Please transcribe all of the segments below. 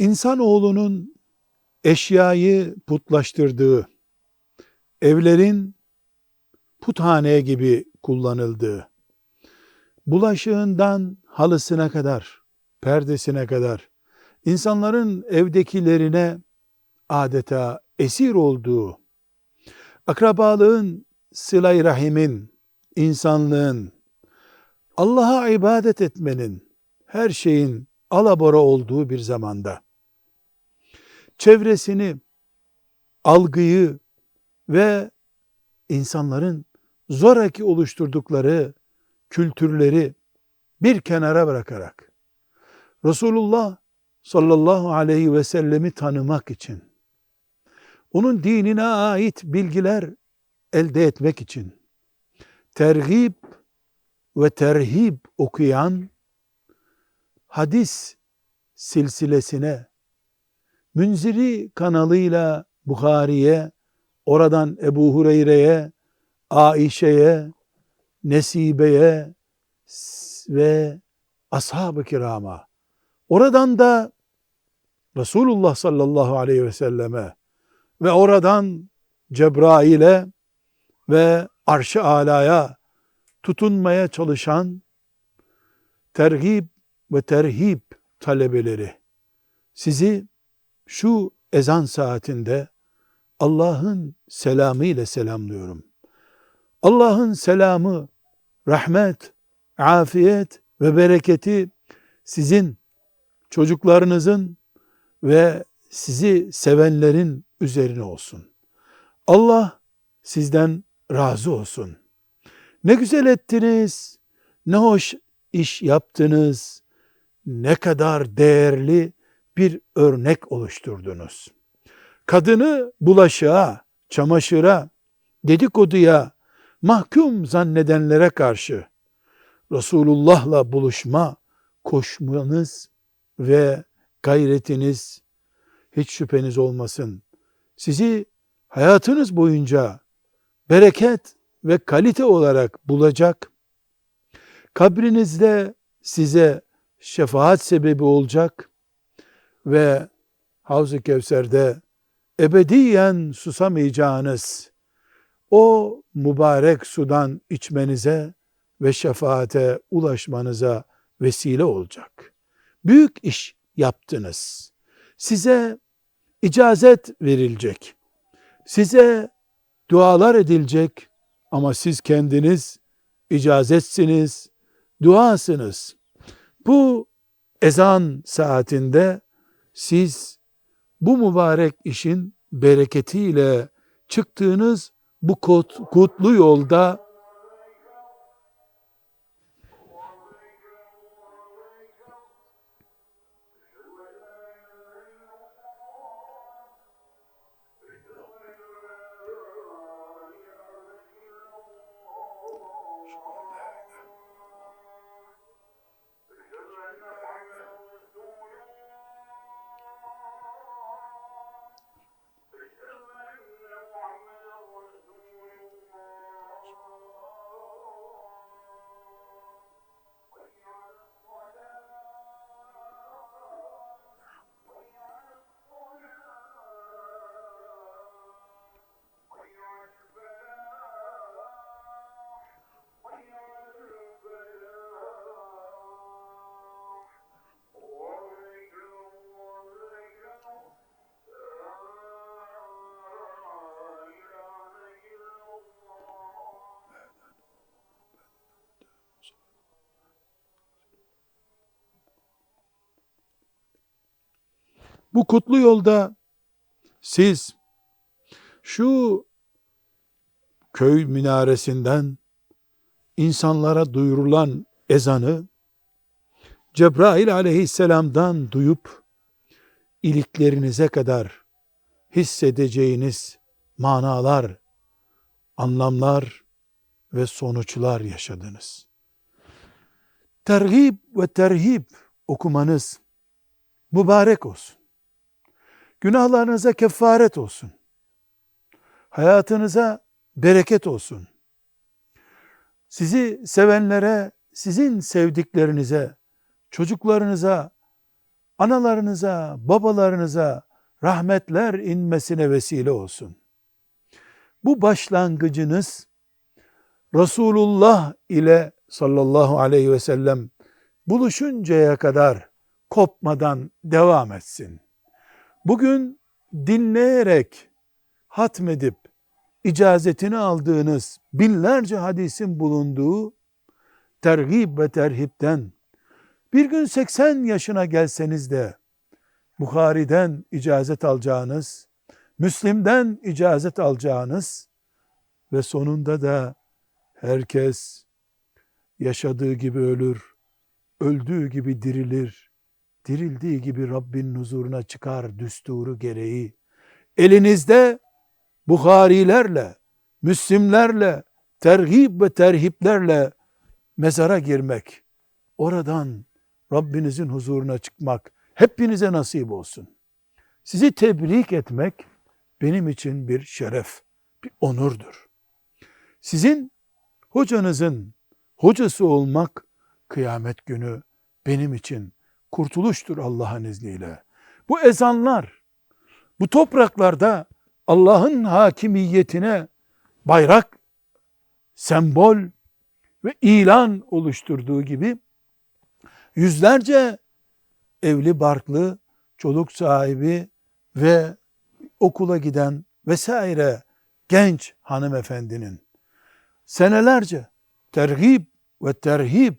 İnsanoğlunun eşyayı putlaştırdığı, evlerin puthane gibi kullanıldığı, bulaşığından halısına kadar, perdesine kadar, insanların evdekilerine adeta esir olduğu, akrabalığın, sıla rahimin, insanlığın, Allah'a ibadet etmenin, her şeyin alabora olduğu bir zamanda, çevresini, algıyı ve insanların zoraki oluşturdukları kültürleri bir kenara bırakarak, Resulullah sallallahu aleyhi ve sellemi tanımak için, onun dinine ait bilgiler elde etmek için, tergib ve terhib okuyan hadis silsilesine, Münziri kanalıyla Bukhari'ye, oradan Ebu Hureyre'ye, Aişe'ye, Nesibe'ye ve ashab-ı kirama, oradan da Resulullah sallallahu aleyhi ve selleme ve oradan Cebrail'e ve arş-ı alaya tutunmaya çalışan tergib ve terhib talebeleri. Sizi şu ezan saatinde Allah'ın selamı ile selamlıyorum. Allah'ın selamı, rahmet, afiyet ve bereketi sizin, çocuklarınızın ve sizi sevenlerin üzerine olsun. Allah sizden razı olsun. Ne güzel ettiniz, ne hoş iş yaptınız, ne kadar değerli bir örnek oluşturdunuz. Kadını bulaşığa, çamaşıra, dedikoduya mahkum zannedenlere karşı Resulullah'la buluşma, koşmanız ve gayretiniz hiç şüpheniz olmasın. Sizi hayatınız boyunca bereket ve kalite olarak bulacak, kabrinizde size şefaat sebebi olacak ve Havz-ı Kevser'de ebediyen susamayacağınız o mübarek sudan içmenize ve şefaate ulaşmanıza vesile olacak. Büyük iş yaptınız. Size icazet verilecek. Size dualar edilecek ama siz kendiniz icazetsiniz, duasınız. Bu ezan saatinde siz bu mübarek işin bereketiyle çıktığınız bu kutlu yolda Bu kutlu yolda siz şu köy minaresinden insanlara duyurulan ezanı Cebrail aleyhisselamdan duyup iliklerinize kadar hissedeceğiniz manalar, anlamlar ve sonuçlar yaşadınız. Terhib ve terhib okumanız mübarek olsun. Günahlarınıza kefaret olsun. Hayatınıza bereket olsun. Sizi sevenlere, sizin sevdiklerinize, çocuklarınıza analarınıza, babalarınıza rahmetler inmesine vesile olsun. Bu başlangıcınız Resulullah ile sallallahu aleyhi ve sellem buluşuncaya kadar kopmadan devam etsin. Bugün dinleyerek, hatmedip, icazetini aldığınız binlerce hadisin bulunduğu tergib ve terhipten bir gün 80 yaşına gelseniz de Bukhari'den icazet alacağınız, Müslim'den icazet alacağınız ve sonunda da herkes yaşadığı gibi ölür, öldüğü gibi dirilir, dirildiği gibi Rabbin huzuruna çıkar düsturu gereği. Elinizde Bukharilerle, Müslimlerle, terhib ve terhiplerle mezara girmek, oradan Rabbinizin huzuruna çıkmak hepinize nasip olsun. Sizi tebrik etmek benim için bir şeref, bir onurdur. Sizin hocanızın hocası olmak kıyamet günü benim için kurtuluştur Allah'ın izniyle. Bu ezanlar bu topraklarda Allah'ın hakimiyetine bayrak, sembol ve ilan oluşturduğu gibi yüzlerce evli barklı, çoluk sahibi ve okula giden vesaire genç hanımefendinin senelerce terhib ve terhib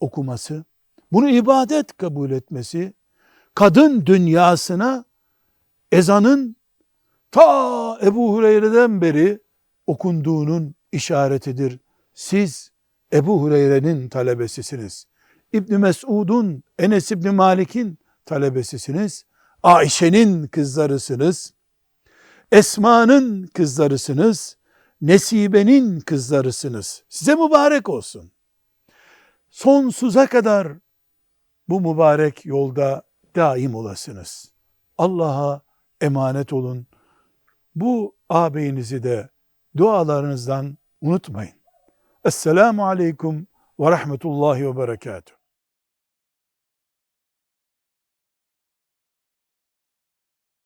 okuması, bunu ibadet kabul etmesi, kadın dünyasına ezanın ta Ebu Hureyre'den beri okunduğunun işaretidir. Siz Ebu Hureyre'nin talebesisiniz. İbn Mesud'un, Enes İbn Malik'in talebesisiniz. Ayşe'nin kızlarısınız. Esma'nın kızlarısınız. Nesibe'nin kızlarısınız. Size mübarek olsun. Sonsuza kadar bu mübarek yolda daim olasınız. Allah'a emanet olun. Bu ağabeyinizi de dualarınızdan unutmayın. Esselamu Aleyküm ve Rahmetullahi ve Berekatuhu.